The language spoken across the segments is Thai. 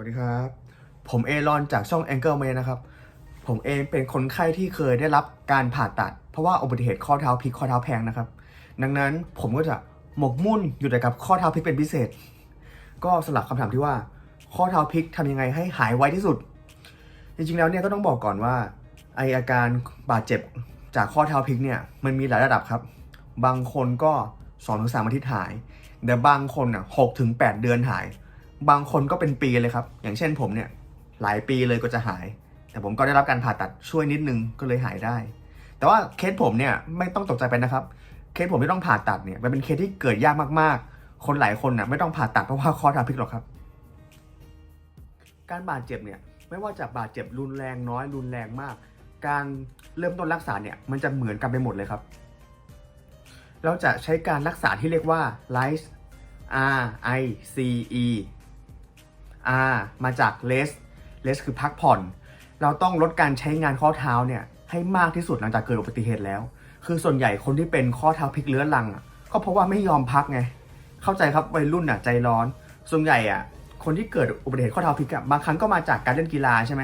วัสดีครับ ผมเอรอนจากช่อง Angle m a n นะครับ ผมเองเป็นคนไข้ที่เคยได้รับการผ่าตัด เพราะว่าอุบัติเหตุข้อเท้าพลิกข้อเท้าแพงนะครับ ดังนั้นผมก็จะหมกมุ่นอยู่แต่กับข้อเท้าพลิกเป็นพิเศษ ก็สลับคำถามที่ว่า ข้อเท้าพลิกทำยังไงให้หายไวที่สุด จริงๆแล้วเนี่ยก็ต้องบอกก่อนว่าไออาการบาดเจ็บจากข้อเท้าพลิกเนี่ยมันมีหลายระดับครับ บางคนก็2อถึงสอาทิตย์หาย แต่บางคนอะหกถึงแปดเดือนหาย บางคนก็เป็นปีเลยครับ อย่างเช่นผมเนี่ยหลายปีเลยก็จะหาย แต่ผมก็ได้รับการผ่าตัดช่วยนิดนึงก็เลยหายได้ แต่ว่าเคสผมเนี่ยไม่ต้องตกใจไปนะครับ เคสผมที่ต้องผ่าตัดเนี่ยมันเป็นเคสที่เกิดยากมากๆ คนหลายคนน่ะไม่ต้องผ่าตัดเพราะว่าข้อทาพิกหรอกครับ การบาดเจ็บเนี่ยไม่ว่าจะบาดเจ็บรุนแรงน้อยรุนแรงมาก การเริ่มต้นรักษาเนี่ยมันจะเหมือนกันไปหมดเลยครับ เราจะใช้การรักษาที่เรียกว่า RICE R I C E R มาจาก rest rest คือพักผ่อน เราต้องลดการใช้งานข้อเท้าเนี่ยให้มากที่สุดหลังจากเกิดอุบัติเหตุแล้ว คือส่วนใหญ่คนที่เป็นข้อเท้าพลิกเรื้อรังก็เพราะว่าไม่ยอมพักไง เข้าใจครับวัยรุ่นอะใจร้อน ส่วนใหญ่อะคนที่เกิดอุบัติเหตุข้อเท้าพลิกอะบางครั้งก็มาจากการเล่นกีฬาใช่ไหม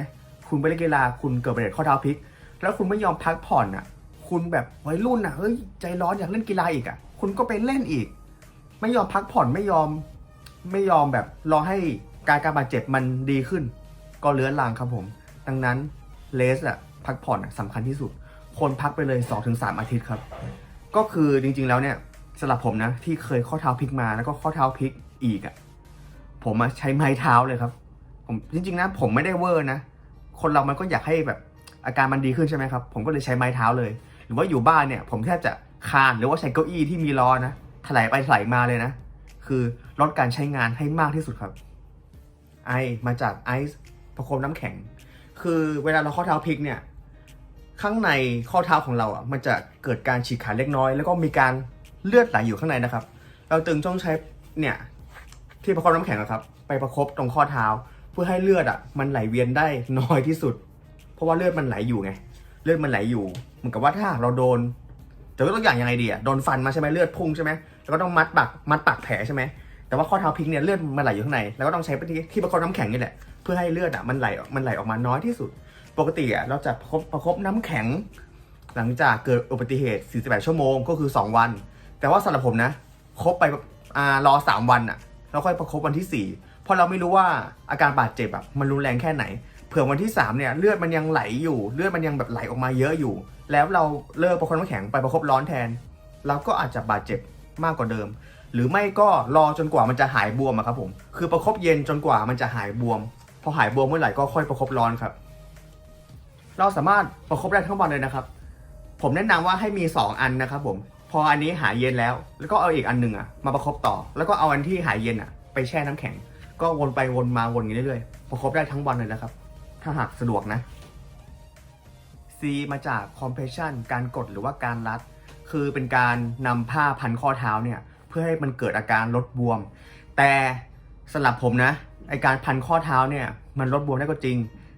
คุณไปเล่นกีฬาคุณเกิดอุบัติเหตุข้อเท้าพลิก แล้วคุณไม่ยอมพักผ่อนอะ คุณแบบวัยรุ่นอะเฮ้ยใจร้อนอยากเล่นกีฬาอีกอะ คุณก็ไปเล่นอีก ไม่ยอมพักผ่อนไม่ยอม ไม่ยอมแบบรอให้ การการบาดเจ็บมันดีขึ้น ก็เลื้อนลางครับผม ดังนั้นเลสอะพักผ่อนอะสำคัญที่สุด คนพักไปเลย 2-3 อาทิตย์ครับ ก็คือจริงๆแล้วเนี่ยสำหรับผมนะ ที่เคยข้อเท้าพลิกมาแล้วก็ข้อเท้าพลิกอีกอะผมอะใช้ไม้เท้าเลยครับ ผมจริง ๆ นะผมไม่ได้เวอร์นะ คนเรามันก็อยากให้แบบอาการมันดีขึ้นใช่ไหมครับ ผมก็เลยใช้ไม้เท้าเลย หรือว่าอยู่บ้านเนี่ย ผมแทบจะคานหรือว่าใช้เก้าอี้ที่มีล้อนะถลายไปถลายมาเลยนะ คือลดการใช้งานให้มากที่สุดครับ ไอมาจากไอซ์ประคมน้ำแข็ง คือเวลาเราข้อเท้าพลิกเนี่ยข้างในข้อเท้าของเราอะมันจะเกิดการฉีกขาดเล็กน้อย แล้วก็มีการเลือดไหลอยู่ข้างในนะครับ เราจึงต้องใช้เนี่ยที่ประคบน้ำแข็งนะครับ ไปประคบตรงข้อเท้า เพื่อให้เลือดอะมันไหลเวียนได้น้อยที่สุด เพราะว่าเลือดมันไหลอยู่ไงเลือดมันไหลอยู่เหมือนกับว่าถ้าเราโดนจะยกตัวอย่างยังไงดีอะโดนฟันมาใช่ไหมเลือดพุ่งใช่ไหมแล้วก็ต้องมัดปากมัดปากแผลใช่ไหม แต่ว่าข้อเท้าพลิกเนี่ยเลือดมันไหลอยู่ข้างในแล้วก็ต้องใช้ที่ที่ประคบน้ำแข็งนี่แหละเพื่อให้เลือดอะมันไหลมันไหลออกมาน้อยที่สุด ปกติอะเราจะประคบประคบน้ำแข็ง หลังจากเกิดอุบัติเหตุ 48 ชั่วโมงก็คือ 2 วัน แต่ว่าสำหรับผมนะครบไปอ่ารอ 3 วันอะแล้วค่อยประคบวันที่ 4 เพราะเราไม่รู้ว่าอาการบาดเจ็บแบบมันรุนแรงแค่ไหนเผื่อวันที่ 3 เนี่ยเลือดมันยังไหลอยู่ เลือดมันยังแบบไหลออกมาเยอะอยู่ แล้วเราเลิกประคบน้ำแข็งไปประคบร้อนแทน เราก็อาจจะบาดเจ็บมากกว่าเดิม หรือไม่ก็รอจนกว่ามันจะหายบวมครับผม คือประคบเย็นจนกว่ามันจะหายบวม พอหายบวมเมื่อไหร่ก็ค่อยประคบร้อนครับ เราสามารถประคบได้ทั้งวันเลยนะครับ ผมแนะนำว่าให้มี 2 อันนะครับผม พออันนี้หายเย็นแล้ว แล้วก็เอาอีกอันหนึ่งอะมาประคบต่อ แล้วก็เอาอันที่หายเย็นอะไปแช่น้ำแข็ง ก็วนไปวนมาวนอย่างนี้เรื่อยๆ ประคบได้ทั้งวันเลยนะครับ ถ้าหากสะดวกนะ C มาจาก compression การกดหรือว่าการรัด คือเป็นการนำผ้าพันข้อเท้าเนี่ย เพื่อให้มันเกิดอาการลดบวม แต่สำหรับผมนะไอการพันข้อเท้าเนี่ยมันลดบวมได้ก็จริง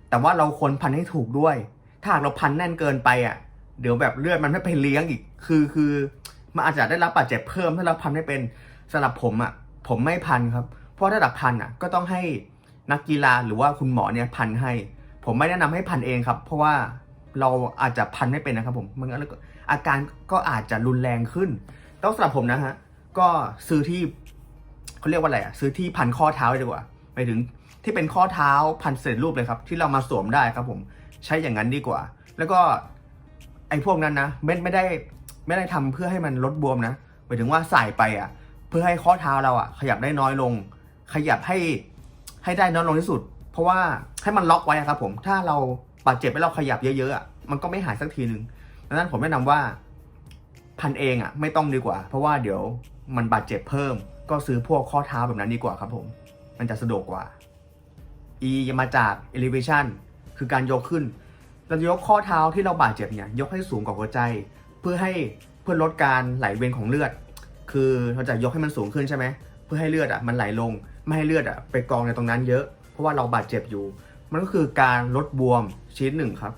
แต่ว่าเราควรพันให้ถูกด้วย ถ้าหากเราพันแน่นเกินไปอะเดี๋ยวแบบเลือดมันไม่ไปเลี้ยงอีกคือคือมันอาจจะได้รับบาดเจ็บเพิ่มถ้าเราพันไม่เป็นสำหรับผมอะผมไม่พันครับ เพราะถ้าดับพันอะก็ต้องให้นักกีฬาหรือว่าคุณหมอเนี่ยพันให้ ผมไม่แนะนำให้พันเองครับ เพราะว่าเราอาจจะพันไม่เป็นนะครับผมมันก็อาการก็อาจจะรุนแรงขึ้น ต้องสำหรับผมนะฮะ ก็ซื้อที่เขาเรียกว่าอะไรอะซื้อที่พันข้อเท้าดีกว่าไปถึงที่เป็นข้อเท้าพันเสร็จรูปเลยครับ ที่เรามาสวมได้ครับ ผมใช้อย่างนั้นดีกว่า แล้วก็ไอ้พวกนั้นนะไม่ไม่ได้ไม่ได้ทำเพื่อให้มันลดบวมนะหมายถึงว่าใส่ไปอะเพื่อให้ข้อเท้าเราอะขยับได้น้อยลง ขยับให้ให้ได้น้อยลงที่สุด เพราะว่าให้มันล็อกไว้ครับ ผมถ้าเราบาดเจ็บแล้วเราขยับเยอะๆอะมันก็ไม่หายสักทีหนึ่งดังนั้นผมแนะนำว่าพันเองอะไม่ต้องดีกว่า เพราะว่าเดี๋ยว มันบาดเจ็บเพิ่ม ก็ซื้อพวกข้อเท้าแบบนั้นดีกว่าครับผม มันจะสะดวกกว่า E มาจาก elevation คือการยกขึ้น เราจะยกข้อเท้าที่เราบาดเจ็บเนี่ยยกให้สูงกว่าหัวใจ เพื่อให้เพื่อลดการไหลเวียนของเลือด คือเราจะยกให้มันสูงขึ้นใช่ไหมเพื่อให้เลือดอะมันไหลลง ไม่ให้เลือดอะไปกองในตรงนั้นเยอะ เพราะว่าเราบาดเจ็บอยู่ มันก็คือการลดบวมชนิดหนึ่งครับ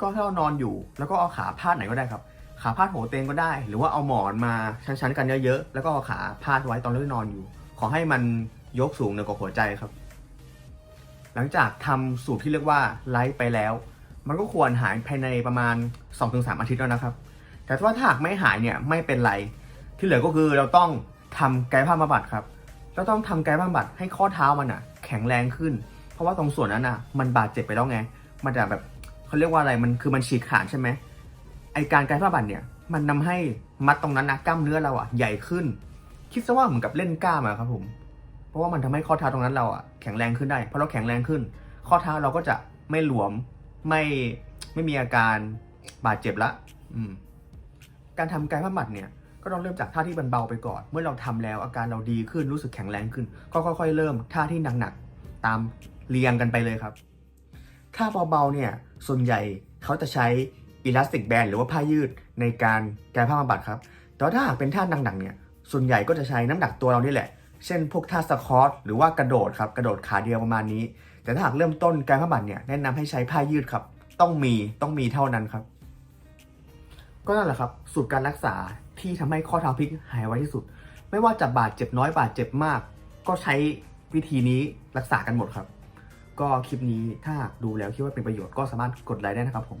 ก็ถ้าเรานอนอยู่แล้วก็เอาขาพาดไหนก็ได้ครับ ขาพาดหัวเตียงก็ได้ หรือว่าเอาหมอนมาชั้นๆกันเยอะๆ แล้วก็เอาขาพาดไว้ตอนที่นอนอยู่ ขอให้มันยกสูงเหนือกว่าหัวใจครับ หลังจากทำสูตรที่เรียกว่าไลฟ์ไปแล้ว มันก็ควรหายภายในประมาณ 2-3 อาทิตย์แล้วนะครับ แต่ว่าถ้าหากไม่หายเนี่ยไม่เป็นไร ที่เหลือก็คือเราต้องทำกายภาพบำบัดครับเราต้องทำกายภาพบำบัดให้ข้อเท้ามันอะ แข็งแรงขึ้น เพราะว่าตรงส่วนนั้นอะ มันบาดเจ็บไปแล้วไง มันจะแบบเขาเรียกว่าอะไรมันคือมันฉีกขาดใช่ไหม ไอการกายภาพบำบัดเนี่ยมันนำให้มัดตรงนั้นนะกล้ามเนื้อเราอะใหญ่ขึ้น คิดซะว่าเหมือนกับเล่นกล้ามอะครับผม เพราะว่ามันทำให้ข้อเท้าตรงนั้นเราอะแข็งแรงขึ้นได้เพราะเราแข็งแรงขึ้น ข้อเท้าเราก็จะไม่หลวมไม่ไม่มีอาการบาดเจ็บละอืมการทำกายภาพบำบัดเนี่ยก็ต้องเริ่มจากท่าที่เบาๆไปก่อน เมื่อเราทำแล้วอาการเราดีขึ้นรู้สึกแข็งแรงขึ้น ก็ค่อย ๆ เริ่มท่าที่หนักๆตามเรียงกันไปเลยครับท่าเบาๆเนี่ยส่วนใหญ่เขาจะใช้ อิลาสติกแบนหรือว่าผ้ายืดในการกายภาพบำบัดครับ แต่ถ้าหากเป็นท่าหนักๆเนี่ยส่วนใหญ่ก็จะใช้น้ำหนักตัวเรานี่แหละ เช่นพวกท่าสควอตหรือว่ากระโดดครับกระโดดขาเดียวประมาณนี้ แต่ถ้าหากเริ่มต้นการภาบำบัดเนี่ยแนะนำให้ใช้ผ้ายืดครับ ต้องมีต้องมีเท่านั้นครับ ก็นั่นแหละครับสูตรการรักษาที่ทำให้ข้อเท้าพลิกหายไวที่สุด ไม่ว่าจะบาดเจ็บน้อยบาดเจ็บมาก ก็ใช้วิธีนี้รักษากันหมดครับ ก็คลิปนี้ถ้าดูแล้วคิดว่าเป็นประโยชน์ก็สามารถกดไลค์ได้นะครับผม